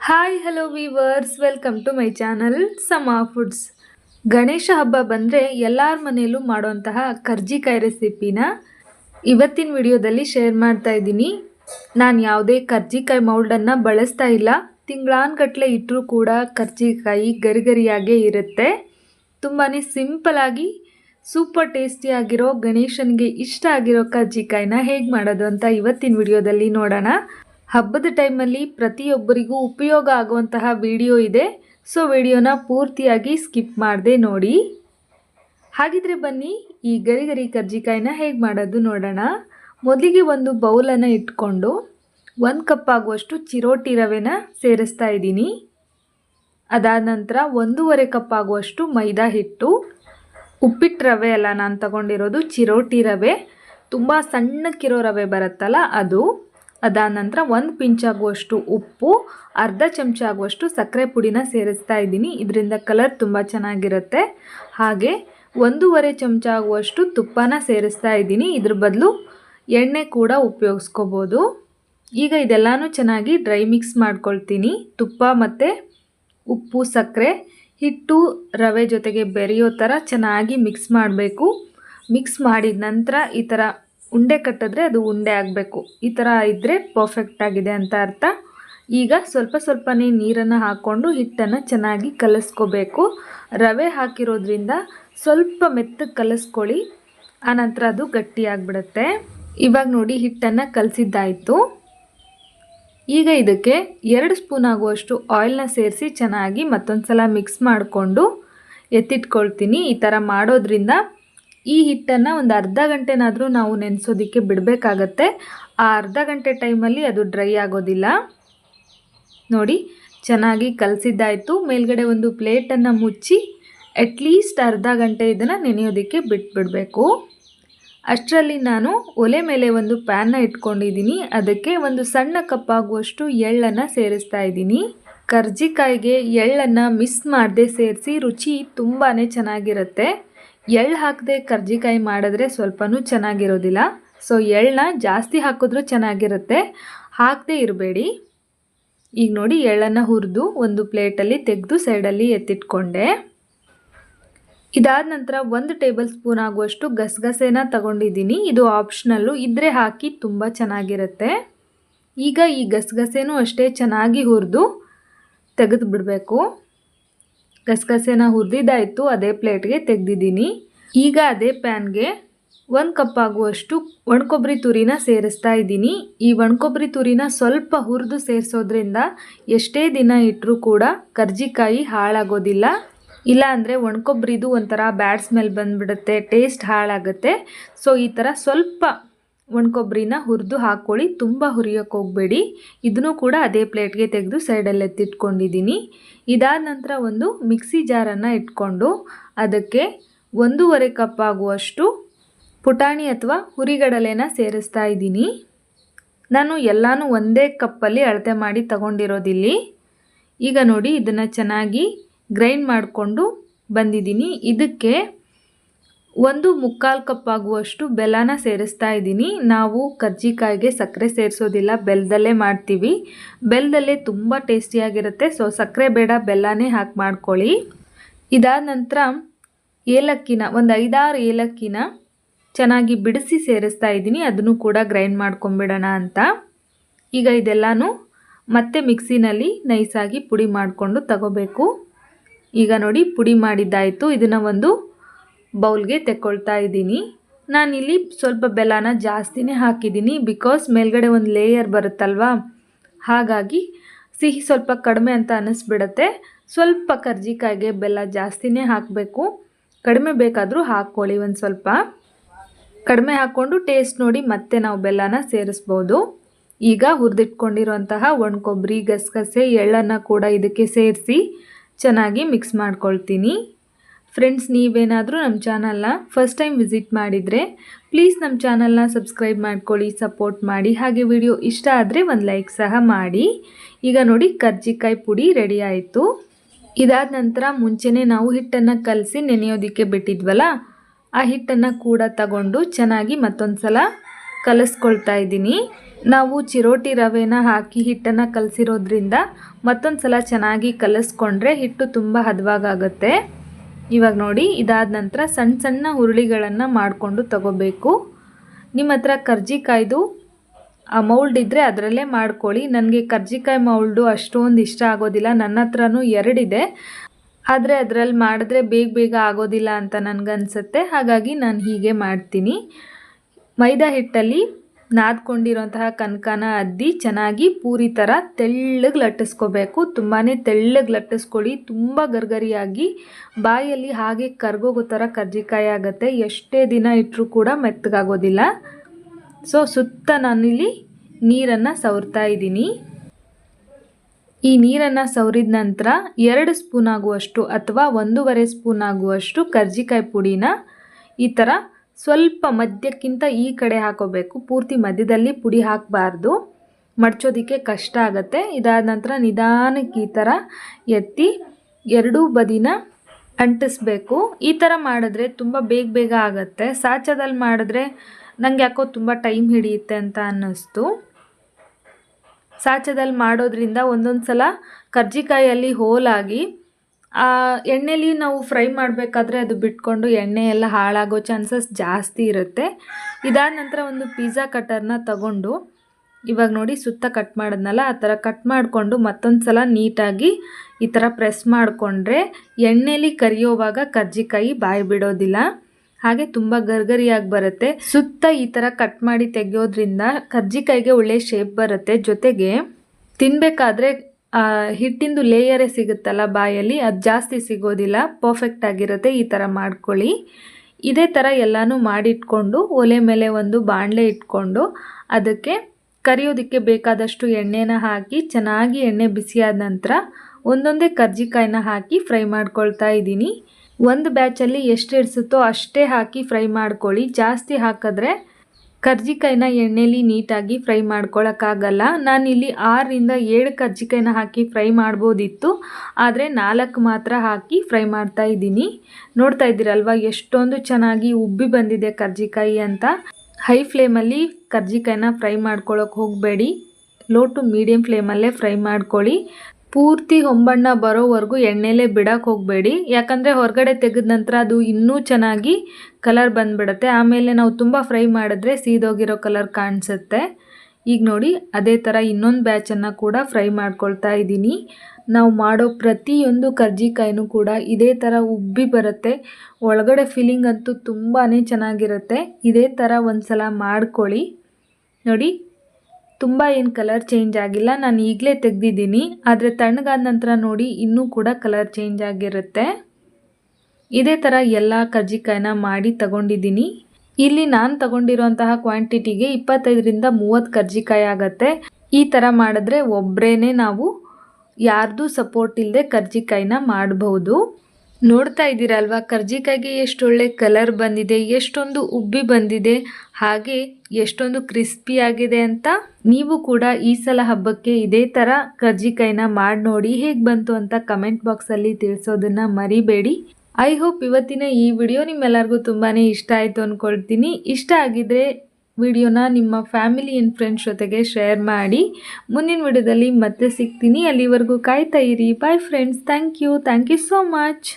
Hi hello viewers welcome to my channel Sama foods Ganesha ಹಬ್ಬ ಬಂದರೆ ಎಲ್ಲರ ಮನೆಯಲ್ಲೂ ಮಾಡುವಂತಹ ಕರ್ಜಿಕಾಯಿ ರೆಸಿಪಿನ ಇವತ್ತಿನ ವಿಡಿಯೋದಲ್ಲಿ ಶೇರ್ ಮಾಡ್ತಾ ಇದ್ದೀನಿ. ನಾನು ಯಾವುದೇ ಕರ್ಜಿಕಾಯಿ ಮೌಲ್ಡನ್ನು ಬಳಸ್ತಾ ಇಲ್ಲ. ತಿಂಗಳಾನ್ಗಟ್ಟಲೆ ಇಟ್ಟರೂ ಕೂಡ ಕರ್ಜಿಕಾಯಿ ಗರಿಗರಿಯಾಗೇ ಇರುತ್ತೆ. ತುಂಬಾ ಸಿಂಪಲಾಗಿ ಸೂಪರ್ ಟೇಸ್ಟಿಯಾಗಿರೋ ಗಣೇಶನಿಗೆ ಇಷ್ಟ ಆಗಿರೋ ಕರ್ಜಿಕಾಯಿನ ಹೇಗೆ ಮಾಡೋದು ಅಂತ ಇವತ್ತಿನ ವಿಡಿಯೋದಲ್ಲಿ ನೋಡೋಣ. ಹಬ್ಬದ ಟೈಮಲ್ಲಿ ಪ್ರತಿಯೊಬ್ಬರಿಗೂ ಉಪಯೋಗ ಆಗುವಂತಹ ವಿಡಿಯೋ ಇದೆ. ಸೊ, ವಿಡಿಯೋನ ಪೂರ್ತಿಯಾಗಿ ಸ್ಕಿಪ್ ಮಾಡದೆ ನೋಡಿ. ಹಾಗಿದ್ರೆ ಬನ್ನಿ, ಈ ಗರಿ ಗರಿ ಕರ್ಜಿಕಾಯಿನ ಹೇಗೆ ಮಾಡೋದು ನೋಡೋಣ. ಮೊದಲಿಗೆ ಒಂದು ಬೌಲನ್ನು ಇಟ್ಕೊಂಡು ಒಂದು ಕಪ್ ಆಗುವಷ್ಟು ಚಿರೋಟಿ ರವೆನ ಸೇರಿಸ್ತಾ ಇದ್ದೀನಿ. ಅದಾದ ನಂತರ ಒಂದೂವರೆ ಕಪ್ ಆಗುವಷ್ಟು ಮೈದಾ ಹಿಟ್ಟು. ಉಪ್ಪಿಟ್ಟು ರವೆ ಅಲ್ಲ, ನಾನು ತಗೊಂಡಿರೋದು ಚಿರೋಟಿ ರವೆ. ತುಂಬ ಸಣ್ಣಕ್ಕಿರೋ ರವೆ ಬರುತ್ತಲ್ಲ ಅದು. ಅದಾದ ನಂತರ ಒಂದು ಪಿಂಚ್ ಆಗುವಷ್ಟು ಉಪ್ಪು, ಅರ್ಧ ಚಮಚ ಆಗುವಷ್ಟು ಸಕ್ಕರೆ ಪುಡಿನ ಸೇರಿಸ್ತಾ ಇದ್ದೀನಿ. ಇದರಿಂದ ಕಲರ್ ತುಂಬ ಚೆನ್ನಾಗಿರುತ್ತೆ. ಹಾಗೆ ಒಂದೂವರೆ ಚಮಚ ಆಗುವಷ್ಟು ತುಪ್ಪನ ಸೇರಿಸ್ತಾ ಇದ್ದೀನಿ. ಇದ್ರ ಬದಲು ಎಣ್ಣೆ ಕೂಡ ಉಪಯೋಗಿಸ್ಕೋಬೋದು. ಈಗ ಇದೆಲ್ಲನೂ ಚೆನ್ನಾಗಿ ಡ್ರೈ ಮಿಕ್ಸ್ ಮಾಡ್ಕೊಳ್ತೀನಿ. ತುಪ್ಪ ಮತ್ತು ಉಪ್ಪು, ಸಕ್ಕರೆ, ಹಿಟ್ಟು, ರವೆ ಜೊತೆಗೆ ಬೆರೆಯೋ ಥರ ಚೆನ್ನಾಗಿ ಮಿಕ್ಸ್ ಮಾಡಬೇಕು. ಮಿಕ್ಸ್ ಮಾಡಿದ ನಂತರ ಈ ಥರ ಉಂಡೆ ಕಟ್ಟಿದ್ರೆ ಅದು ಉಂಡೆ ಆಗಬೇಕು. ಈ ಥರ ಇದ್ದರೆ ಪರ್ಫೆಕ್ಟ್ ಆಗಿದೆ ಅಂತ ಅರ್ಥ. ಈಗ ಸ್ವಲ್ಪ ಸ್ವಲ್ಪನೇ ನೀರನ್ನು ಹಾಕ್ಕೊಂಡು ಹಿಟ್ಟನ್ನು ಚೆನ್ನಾಗಿ ಕಲಿಸ್ಕೋಬೇಕು. ರವೆ ಹಾಕಿರೋದ್ರಿಂದ ಸ್ವಲ್ಪ ಮೆತ್ತಗೆ ಕಲಸ್ಕೊಳ್ಳಿ, ಆನಂತರ ಅದು ಗಟ್ಟಿಯಾಗ್ಬಿಡುತ್ತೆ ಇವಾಗ ನೋಡಿ ಹಿಟ್ಟನ್ನು ಕಲಸಿದ್ದಾಯಿತು. ಈಗ ಇದಕ್ಕೆ ಎರಡು ಸ್ಪೂನ್ ಆಗುವಷ್ಟು ಆಯಿಲ್ನ ಸೇರಿಸಿ ಚೆನ್ನಾಗಿ ಮತ್ತೊಂದು ಸಲ ಮಿಕ್ಸ್ ಮಾಡಿಕೊಂಡು ಎತ್ತಿಟ್ಕೊಳ್ತೀನಿ. ಈ ಥರ ಮಾಡೋದ್ರಿಂದ ಈ ಹಿಟ್ಟನ್ನು ಒಂದು ಅರ್ಧ ಗಂಟೆನಾದರೂ ನಾವು ನೆನೆಸೋದಕ್ಕೆ ಬಿಡಬೇಕಾಗತ್ತೆ. ಆ ಅರ್ಧ ಗಂಟೆ ಟೈಮಲ್ಲಿ ಅದು ಡ್ರೈ ಆಗೋದಿಲ್ಲ. ನೋಡಿ, ಚೆನ್ನಾಗಿ ಕಲಸಿದ್ದಾಯಿತು. ಮೇಲ್ಗಡೆ ಒಂದು ಪ್ಲೇಟನ್ನು ಮುಚ್ಚಿ ಅಟ್ಲೀಸ್ಟ್ ಅರ್ಧ ಗಂಟೆ ಇದನ್ನು ನೆನೆಯೋದಕ್ಕೆ ಬಿಟ್ಬಿಡಬೇಕು. ಅಷ್ಟರಲ್ಲಿ ನಾನು ಒಲೆ ಮೇಲೆ ಒಂದು ಪ್ಯಾನ್ನ ಇಟ್ಕೊಂಡಿದ್ದೀನಿ. ಅದಕ್ಕೆ ಒಂದು ಸಣ್ಣ ಕಪ್ಪಾಗುವಷ್ಟು ಎಳ್ಳನ್ನು ಸೇರಿಸ್ತಾ ಇದ್ದೀನಿ. ಕರ್ಜಿಕಾಯಿಗೆ ಎಳ್ಳನ್ನು ಮಿಸ್ ಮಾಡದೆ ಸೇರಿಸಿ ರುಚಿ ತುಂಬಾ ಚೆನ್ನಾಗಿರುತ್ತೆ. ಎಳ್ಳು ಹಾಕದೆ ಕರ್ಜಿಕಾಯಿ ಮಾಡಿದ್ರೆ ಸ್ವಲ್ಪನೂ ಚೆನ್ನಾಗಿರೋದಿಲ್ಲ. ಸೊ ಎಳ್ಳನ್ನ ಜಾಸ್ತಿ ಹಾಕಿದ್ರೂ ಚೆನ್ನಾಗಿರುತ್ತೆ. ಹಾಕದೇ ಇರಬೇಡಿ. ಈಗ ನೋಡಿ ಎಳ್ಳನ್ನು ಹುರಿದು ಒಂದು ಪ್ಲೇಟಲ್ಲಿ ತೆಗೆದು ಸೈಡಲ್ಲಿ ಎತ್ತಿಟ್ಕೊಂಡೆ. ಇದಾದ ನಂತರ ಒಂದು ಟೇಬಲ್ ಸ್ಪೂನ್ ಆಗುವಷ್ಟು ಗಸಗಸೆನ ತಗೊಂಡಿದ್ದೀನಿ. ಇದು ಆಪ್ಷನಲ್ಲು ಇದ್ರೆ ಹಾಕಿ ತುಂಬ ಚೆನ್ನಾಗಿರುತ್ತೆ. ಈಗ ಈ ಗಸಗಸೆನೂ ಅಷ್ಟೇ ಚೆನ್ನಾಗಿ ಹುರಿದು ತೆಗೆದು ಬಿಡಬೇಕು ಗಸಗಸೆನ ಹುರಿದಿದ್ದಾಯಿತು, ಅದೇ ಪ್ಲೇಟ್ಗೆ ತೆಗೆದಿದ್ದೀನಿ. ಈಗ ಅದೇ ಪ್ಯಾನ್ಗೆ ಒಂದು ಕಪ್ ಆಗುವಷ್ಟು ಒಣಕೊಬ್ಬರಿ ತುರಿನ ಸೇರಿಸ್ತಾ ಇದ್ದೀನಿ. ಈ ಒಣಕೊಬ್ಬರಿ ತುರಿನ ಸ್ವಲ್ಪ ಹುರಿದು ಸೇರಿಸೋದ್ರಿಂದ ಎಷ್ಟೇ ದಿನ ಇಟ್ಟರೂ ಕೂಡ ಕರ್ಜಿಕಾಯಿ ಹಾಳಾಗೋದಿಲ್ಲ. ಇಲ್ಲ ಅಂದರೆ ಒಣಕೊಬ್ಬರಿದು ಒಂಥರ ಬ್ಯಾಡ್ ಸ್ಮೆಲ್ ಬಂದುಬಿಡುತ್ತೆ, ಟೇಸ್ಟ್ ಹಾಳಾಗುತ್ತೆ. ಸೊ ಈ ಥರ ಸ್ವಲ್ಪ ಒಣಕೊಬ್ಬರಿನ ಹುರಿದು ಹಾಕ್ಕೊಳ್ಳಿ. ತುಂಬ ಹುರಿಯೋಕ್ಕೆ ಹೋಗಬೇಡಿ. ಇದನ್ನು ಕೂಡ ಅದೇ ಪ್ಲೇಟ್ಗೆ ತೆಗೆದು ಸೈಡಲ್ಲಿ ಎತ್ತಿಟ್ಕೊಂಡಿದ್ದೀನಿ. ಇದಾದ ನಂತರ ಒಂದು ಮಿಕ್ಸಿ ಜಾರನ್ನು ಇಟ್ಕೊಂಡು ಅದಕ್ಕೆ ಒಂದೂವರೆ ಕಪ್ ಆಗುವಷ್ಟು ಪುಟಾಣಿ ಅಥವಾ ಹುರಿಗಡಲೆನ ಸೇರಿಸ್ತಾ ಇದ್ದೀನಿ. ನಾನು ಎಲ್ಲನೂ ಒಂದೇ ಕಪ್ಪಲ್ಲಿ ಅಳತೆ ಮಾಡಿ ತಗೊಂಡಿರೋದಿಲ್ಲಿ. ಈಗ ನೋಡಿ ಇದನ್ನು ಚೆನ್ನಾಗಿ ಗ್ರೈಂಡ್ ಮಾಡಿಕೊಂಡು ಬಂದಿದ್ದೀನಿ. ಇದಕ್ಕೆ ಒಂದು ಮುಕ್ಕಾಲು ಕಪ್ ಆಗುವಷ್ಟು ಬೆಲ್ಲನ ಸೇರಿಸ್ತಾ ಇದ್ದೀನಿ. ನಾವು ಕರ್ಜಿಕಾಯಿಗೆ ಸಕ್ಕರೆ ಸೇರಿಸೋದಿಲ್ಲ ಬೆಲ್ಲದಲ್ಲೇ ಮಾಡ್ತೀವಿ. ಬೆಲ್ಲದಲ್ಲೇ ತುಂಬ ಟೇಸ್ಟಿಯಾಗಿರುತ್ತೆ, ಸೊ ಸಕ್ಕರೆ ಬೇಡ, ಬೆಲ್ಲನೇ ಹಾಕಿ ಮಾಡ್ಕೊಳ್ಳಿ. ಇದಾದ ನಂತರ ಏಲಕ್ಕಿನ, ಒಂದು ಐದಾರು ಏಲಕ್ಕಿನ ಚೆನ್ನಾಗಿ ಬಿಡಿಸಿ ಸೇರಿಸ್ತಾ ಇದ್ದೀನಿ. ಅದನ್ನು ಕೂಡ ಗ್ರೈಂಡ್ ಮಾಡ್ಕೊಂಬಿಡೋಣ ಅಂತ. ಈಗ ಇದೆಲ್ಲನೂ ಮತ್ತೆ ಮಿಕ್ಸಿನಲ್ಲಿ ನೈಸಾಗಿ ಪುಡಿ ಮಾಡಿಕೊಂಡು ತಗೋಬೇಕು. ಈಗ ನೋಡಿ ಪುಡಿ ಮಾಡಿದ್ದಾಯಿತು. ಇದನ್ನು ಒಂದು ಬೌಲ್ಗೆ ತೆಕ್ಕೊಳ್ತಾ ಇದ್ದೀನಿ. ನಾನಿಲ್ಲಿ ಸ್ವಲ್ಪ ಬೆಲ್ಲನ ಜಾಸ್ತಿನೇ ಹಾಕಿದ್ದೀನಿ ಬಿಕಾಸ್ ಮೇಲ್ಗಡೆ ಒಂದು ಲೇಯರ್ ಬರುತ್ತಲ್ವಾ? ಹಾಗಾಗಿ ಸಿಹಿ ಸ್ವಲ್ಪ ಕಡಿಮೆ ಅಂತ ಅನ್ನಿಸ್ಬಿಡತ್ತೆ ಸ್ವಲ್ಪ ಕರ್ಜಿಕಾಯಿಗೆ ಬೆಲ್ಲ ಜಾಸ್ತಿನೇ ಹಾಕಬೇಕು. ಕಡಿಮೆ ಬೇಕಾದರೂ ಹಾಕ್ಕೊಳ್ಳಿ ಒಂದು ಸ್ವಲ್ಪ. ಕಡಿಮೆ ಹಾಕ್ಕೊಂಡು ಟೇಸ್ಟ್ ನೋಡಿ ಮತ್ತೆ ನಾವು ಬೆಲ್ಲನ ಸೇರಿಸ್ಬೋದು. ಈಗ ಹುರಿದಿಟ್ಕೊಂಡಿರುವಂತಹ ಒಣಕೊಬ್ಬರಿ ಗಸಗಸೆ, ಎಳ್ಳನ್ನು ಕೂಡ ಇದಕ್ಕೆ ಸೇರಿಸಿ ಚೆನ್ನಾಗಿ ಮಿಕ್ಸ್ ಮಾಡ್ಕೊಳ್ತೀನಿ. ಫ್ರೆಂಡ್ಸ್ ನೀವೇನಾದರೂ ನಮ್ಮ ಚಾನಲ್ನ ಫಸ್ಟ್ ಟೈಮ್ ವಿಸಿಟ್ ಮಾಡಿದರೆ ಪ್ಲೀಸ್ ನಮ್ಮ ಚಾನಲ್ನ ಸಬ್ಸ್ಕ್ರೈಬ್ ಮಾಡ್ಕೊಳ್ಳಿ ಸಪೋರ್ಟ್ ಮಾಡಿ. ಹಾಗೆ ವಿಡಿಯೋ ಇಷ್ಟ ಆದರೆ ಒಂದು ಲೈಕ್ ಸಹ ಮಾಡಿ. ಈಗ ನೋಡಿ, ಕರ್ಜಿಕಾಯಿ ಪುಡಿ ರೆಡಿ ಆಯಿತು. ಇದಾದ ನಂತರ ಮುಂಚೆನೇ ನಾವು ಹಿಟ್ಟನ್ನು ಕಲಸಿ ನೆನೆಯೋದಕ್ಕೆ ಬಿಟ್ಟಿದ್ವಲ್ಲ, ಆ ಹಿಟ್ಟನ್ನು ಕೂಡ ತಗೊಂಡು ಚೆನ್ನಾಗಿ ಮತ್ತೊಂದು ಸಲ ಕಲಿಸ್ಕೊಳ್ತಾ ಇದ್ದೀನಿ. ನಾವು ಚಿರೋಟಿ ರವೆನ ಹಾಕಿ ಹಿಟ್ಟನ್ನು ಕಲಸಿರೋದ್ರಿಂದ ಮತ್ತೊಂದು ಸಲ ಚೆನ್ನಾಗಿ ಕಲಿಸ್ಕೊಂಡ್ರೆ ಹಿಟ್ಟು ತುಂಬ ಹದವಾಗುತ್ತೆ ಇವಾಗ ನೋಡಿ, ಇದಾದ ನಂತರ ಸಣ್ಣ ಸಣ್ಣ ಹುರುಳಿಗಳನ್ನು ಮಾಡಿಕೊಂಡು ತಗೋಬೇಕು. ನಿಮ್ಮ ಹತ್ರ ಕರ್ಜಿಕಾಯ್ದು ಆ ಮೌಲ್ಡ್ ಇದ್ದರೆ ಅದರಲ್ಲೇ ಮಾಡ್ಕೊಳ್ಳಿ. ನನಗೆ ಕರ್ಜಿಕಾಯಿ ಮೌಲ್ಡು ಅಷ್ಟೊಂದು ಇಷ್ಟ ಆಗೋದಿಲ್ಲ. ನನ್ನ ಹತ್ರನೂ ಎರಡಿದೆ. ಆದರೆ ಅದರಲ್ಲಿ ಮಾಡಿದ್ರೆ ಬೇಗ ಬೇಗ ಆಗೋದಿಲ್ಲ ಅಂತ ನನಗನ್ಸುತ್ತೆ. ಹಾಗಾಗಿ ನಾನು ಹೀಗೆ ಮಾಡ್ತೀನಿ. ಮೈದಾ ಹಿಟ್ಟಲ್ಲಿ ನಾದ್ಕೊಂಡಿರೋಂತಹ ಕನಕನ ಅದ್ದಿ ಚೆನ್ನಾಗಿ ಪೂರಿ ಥರ ತೆಳ್ಳಗೆ ಲಟ್ಟಿಸ್ಕೋಬೇಕು. ತುಂಬಾ ತೆಳ್ಳಗೆ ಲಟ್ಟಿಸ್ಕೊಳ್ಳಿ. ತುಂಬ ಗರ್ಗರಿಯಾಗಿ ಬಾಯಲ್ಲಿ ಹಾಗೆ ಕರ್ಗೋಗೋ ಥರ ಕರ್ಜಿಕಾಯಿ ಆಗುತ್ತೆ. ಎಷ್ಟೇ ದಿನ ಇಟ್ಟರೂ ಕೂಡ ಮೆತ್ತಗಾಗೋದಿಲ್ಲ. ಸೊ ಸುತ್ತ ನಾನಿಲ್ಲಿ ನೀರನ್ನು ಸವರ್ತಾ ಇದ್ದೀನಿ. ಈ ನೀರನ್ನು ಸವರಿದ ನಂತರ ಎರಡು ಸ್ಪೂನ್ ಆಗುವಷ್ಟು ಅಥವಾ ಒಂದೂವರೆ ಸ್ಪೂನ್ ಆಗುವಷ್ಟು ಕರ್ಜಿಕಾಯಿ ಪುಡಿನ ಈ ಥರ ಸ್ವಲ್ಪ ಮಧ್ಯಕ್ಕಿಂತ ಈ ಕಡೆ ಹಾಕೋಬೇಕು. ಪೂರ್ತಿ ಮಧ್ಯದಲ್ಲಿ ಪುಡಿ ಹಾಕಬಾರ್ದು. ಮಡ್ಚೋದಕ್ಕೆ ಕಷ್ಟ ಆಗುತ್ತೆ. ಇದಾದ ನಂತರ ನಿಧಾನಕ್ಕೆ ಈ ಥರ ಎತ್ತಿ ಎರಡೂ ಬದಿನ ಅಂಟಿಸ್ಬೇಕು. ಈ ಥರ ಮಾಡಿದ್ರೆ ತುಂಬ ಬೇಗ ಬೇಗ ಆಗುತ್ತೆ. ಸಾಚದಲ್ಲಿ ಮಾಡಿದ್ರೆ ನನಗೆ ಯಾಕೋ ತುಂಬ ಟೈಮ್ ಹಿಡಿಯುತ್ತೆ ಅಂತ ಅನ್ನಿಸ್ತು. ಸಾಚದಲ್ಲಿ ಮಾಡೋದ್ರಿಂದ ಒಂದೊಂದು ಸಲ ಕರ್ಜಿಕಾಯಲ್ಲಿ ಹೋಲಾಗಿ ಎಣ್ಣೆಲಿ ನಾವು ಫ್ರೈ ಮಾಡಬೇಕಾದ್ರೆ ಅದು ಬಿಟ್ಕೊಂಡು ಎಣ್ಣೆ ಎಲ್ಲ ಹಾಳಾಗೋ ಚಾನ್ಸಸ್ ಜಾಸ್ತಿ ಇರುತ್ತೆ. ಇದಾದ ನಂತರ ಒಂದು ಪಿಜ್ಜಾ ಕಟರ್ನ ತಗೊಂಡು ಇವಾಗ ನೋಡಿ ಸುತ್ತ ಕಟ್ ಮಾಡಿದ್ನಲ್ಲ, ಆ ಥರ ಕಟ್ ಮಾಡಿಕೊಂಡು ಮತ್ತೊಂದು ಸಲ ನೀಟಾಗಿ ಈ ಥರ ಪ್ರೆಸ್ ಮಾಡಿಕೊಂಡ್ರೆ ಎಣ್ಣೆಲಿ ಕರಿಯೋವಾಗ ಕರ್ಜಿಕಾಯಿ ಬಾಯಿ ಬಿಡೋದಿಲ್ಲ. ಹಾಗೆ ತುಂಬ ಗರ್ಗರಿಯಾಗಿ ಬರುತ್ತೆ. ಸುತ್ತ ಈ ಥರ ಕಟ್ ಮಾಡಿ ತೆಗೆಯೋದ್ರಿಂದ ಕರ್ಜಿಕಾಯಿಗೆ ಒಳ್ಳೆ ಶೇಪ್ ಬರುತ್ತೆ. ಜೊತೆಗೆ ತಿನ್ನಬೇಕಾದ್ರೆ ಹಿಟ್ಟಿಂದು ಲೇಯರೇ ಸಿಗುತ್ತಲ್ಲ ಬಾಯಲ್ಲಿ, ಅದು ಜಾಸ್ತಿ ಸಿಗೋದಿಲ್ಲ ಪರ್ಫೆಕ್ಟ್ ಆಗಿರುತ್ತೆ, ಈ ಥರ ಮಾಡ್ಕೊಳ್ಳಿ. ಇದೇ ಥರ ಎಲ್ಲನೂ ಮಾಡಿಟ್ಕೊಂಡು, ಒಲೆ ಮೇಲೆ ಒಂದು ಬಾಣಲೆ ಇಟ್ಕೊಂಡು, ಅದಕ್ಕೆ ಕರಿಯೋದಕ್ಕೆ ಬೇಕಾದಷ್ಟು ಎಣ್ಣೆನ ಹಾಕಿ, ಚೆನ್ನಾಗಿ ಎಣ್ಣೆ ಬಿಸಿಯಾದ ನಂತರ ಒಂದೊಂದೇ ಕರ್ಜಿಕಾಯಿನ ಹಾಕಿ ಫ್ರೈ ಮಾಡ್ಕೊಳ್ತಾ ಇದ್ದೀನಿ. ಒಂದು ಬ್ಯಾಚಲ್ಲಿ ಎಷ್ಟು ಇಡಿಸುತ್ತೋ ಅಷ್ಟೇ ಹಾಕಿ ಫ್ರೈ ಮಾಡ್ಕೊಳ್ಳಿ. ಜಾಸ್ತಿ ಹಾಕಿದ್ರೆ ಕರ್ಜಿಕಾಯಿನ ಎಣ್ಣೆಲಿ ನೀಟಾಗಿ ಫ್ರೈ ಮಾಡ್ಕೊಳಕ್ಕಾಗಲ್ಲ. ನಾನಿಲ್ಲಿ ಆರರಿಂದ ಏಳು ಕರ್ಜಿಕಾಯಿನ ಹಾಕಿ ಫ್ರೈ ಮಾಡ್ಬೋದಿತ್ತು. ಆದರೆ ನಾಲ್ಕು ಮಾತ್ರ ಹಾಕಿ ಫ್ರೈ ಮಾಡ್ತಾ ಇದ್ದೀನಿ. ನೋಡ್ತಾ ಇದ್ದೀರಲ್ವ ಎಷ್ಟೊಂದು ಚೆನ್ನಾಗಿ ಉಬ್ಬಿ ಬಂದಿದೆ ಕರ್ಜಿಕಾಯಿ ಅಂತ. ಹೈ ಫ್ಲೇಮಲ್ಲಿ ಕರ್ಜಿಕಾಯಿನ ಫ್ರೈ ಮಾಡ್ಕೊಳ್ಳೋಕೆ ಹೋಗಬೇಡಿ. ಲೋ ಟು ಮೀಡಿಯಮ್ ಫ್ಲೇಮಲ್ಲೇ ಫ್ರೈ ಮಾಡ್ಕೊಳ್ಳಿ. ಪೂರ್ತಿ ಹೊಂಬಣ್ಣ ಬರೋವರೆಗೂ ಎಣ್ಣೆಲೇ ಬಿಡಕ್ಕೆ ಹೋಗಬೇಡಿ. ಯಾಕಂದರೆ ಹೊರಗಡೆ ತೆಗೆದ ನಂತರ ಅದು ಇನ್ನೂ ಚೆನ್ನಾಗಿ ಕಲರ್ ಬಂದುಬಿಡುತ್ತೆ. ಆಮೇಲೆ ನಾವು ತುಂಬ ಫ್ರೈ ಮಾಡಿದ್ರೆ ಸೀದೋಗಿರೋ ಕಲರ್ ಕಾಣಿಸುತ್ತೆ. ಈಗ ನೋಡಿ, ಅದೇ ಥರ ಇನ್ನೊಂದು ಬ್ಯಾಚನ್ನು ಕೂಡ ಫ್ರೈ ಮಾಡ್ಕೊಳ್ತಾ ಇದ್ದೀನಿ. ನಾವು ಮಾಡೋ ಪ್ರತಿಯೊಂದು ಕರ್ಜಿಕಾಯಿನೂ ಕೂಡ ಇದೇ ಥರ ಉಬ್ಬಿ ಬರುತ್ತೆ. ಒಳಗಡೆ ಫೀಲಿಂಗ್ ಅಂತೂ ತುಂಬಾ ಚೆನ್ನಾಗಿರುತ್ತೆ. ಇದೇ ಥರ ಒಂದು ಸಲ ಮಾಡ್ಕೊಳ್ಳಿ. ನೋಡಿ ತುಂಬ ಏನು ಕಲರ್ ಚೇಂಜ್ ಆಗಿಲ್ಲ. ನಾನು ಈಗಲೇ ತೆಗೆದಿದ್ದೀನಿ. ಆದರೆ ತಣ್ಣಗಾದ ನಂತರ ನೋಡಿ ಇನ್ನೂ ಕೂಡ ಕಲರ್ ಚೇಂಜ್ ಆಗಿರುತ್ತೆ. ಇದೇ ಥರ ಎಲ್ಲ ಕರ್ಜಿಕಾಯಿನ ಮಾಡಿ ತಗೊಂಡಿದ್ದೀನಿ. ಇಲ್ಲಿ ನಾನು ತಗೊಂಡಿರುವಂತಹ ಕ್ವಾಂಟಿಟಿಗೆ ಇಪ್ಪತ್ತೈದರಿಂದ ಮೂವತ್ತು ಕರ್ಜಿಕಾಯಿ ಆಗುತ್ತೆ. ಈ ಥರ ಮಾಡಿದ್ರೆ ಒಬ್ಬರೇ ನಾವು ಯಾರ್ದು ಸಪೋರ್ಟ್ ಇಲ್ಲದೆ ಕರ್ಜಿಕಾಯಿನ ಮಾಡಬಹುದು ನೋಡ್ತಾ ಇದ್ದೀರಲ್ವಾ? ಕರ್ಜಿಕಾಯಿಗೆ ಎಷ್ಟೊಳ್ಳೆ ಕಲರ್ ಬಂದಿದೆ, ಎಷ್ಟೊಂದು ಉಬ್ಬಿ ಬಂದಿದೆ, ಹಾಗೆ ಎಷ್ಟೊಂದು ಕ್ರಿಸ್ಪಿ ಆಗಿದೆ ಅಂತ ನೀವು ಕೂಡ ಈ ಸಲ ಹಬ್ಬಕ್ಕೆ ಇದೇ ಥರ ಕರ್ಜಿಕಾಯಿನ ಮಾಡಿ ನೋಡಿ ಹೇಗೆ ಬಂತು ಅಂತ ಕಮೆಂಟ್ ಬಾಕ್ಸಲ್ಲಿ ತಿಳಿಸೋದನ್ನು ಮರಿಬೇಡಿ. ಐ ಹೋಪ್ ಇವತ್ತಿನ ಈ ವಿಡಿಯೋ ನಿಮ್ಮೆಲ್ಲರಿಗೂ ತುಂಬಾ ಇಷ್ಟ ಆಯಿತು ಅಂದ್ಕೊಳ್ತೀನಿ ಇಷ್ಟ ಆಗಿದ್ರೆ ವಿಡಿಯೋನ ನಿಮ್ಮ ಫ್ಯಾಮಿಲಿ ಆ್ಯಂಡ್ ಫ್ರೆಂಡ್ಸ್ ಜೊತೆಗೆ ಶೇರ್ ಮಾಡಿ. ಮುಂದಿನ ವಿಡಿಯೋದಲ್ಲಿ ಮತ್ತೆ ಸಿಗ್ತೀನಿ. ಅಲ್ಲಿವರೆಗೂ ಕಾಯ್ತಾ ಇರಿ. Bye friends thank you thank you so much